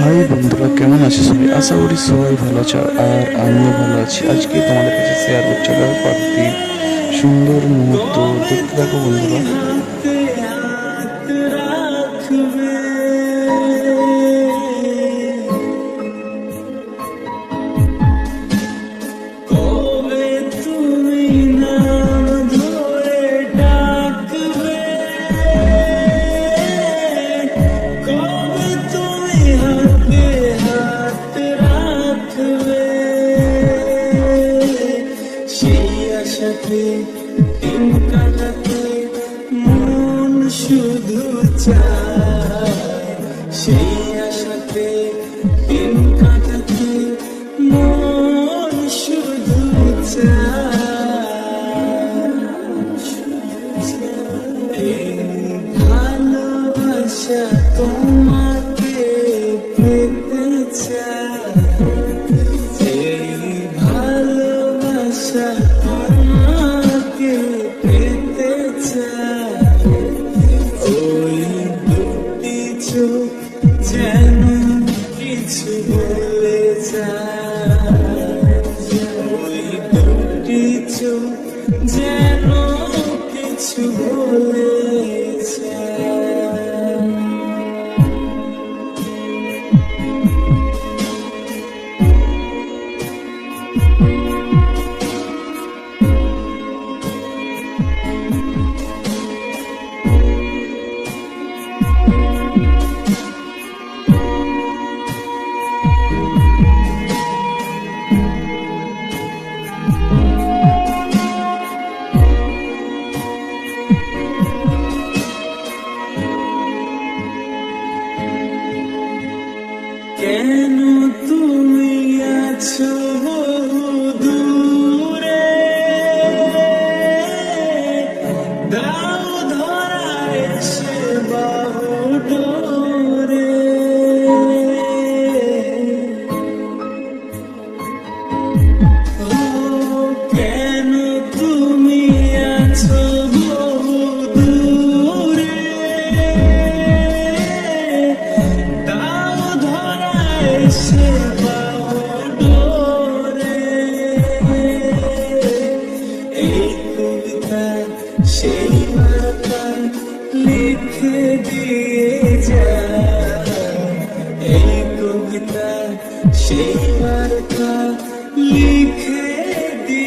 High বন্ধুরা, কেমন আছে সবাই? আশা করি সবাই ভালো আছো, আর আমিও ভালো আছি। আজকে তোমাদের কাছে শেয়ার করছি প্রাকৃতিক সুন্দর মুহূর্ত। দেখতে থাকো বন্ধুরা। শুধু চায় সেই আশাতে দিন কাটাতে মন শুধু চায়। ভালোবাসা তোমাকে পেতে চায়। কিছু ওই দুটি চোখ যেন কিছু বলে goodbye. লিখে দিয়ে যা এই কবিতা সেই বার্তা লিখে দিয়ে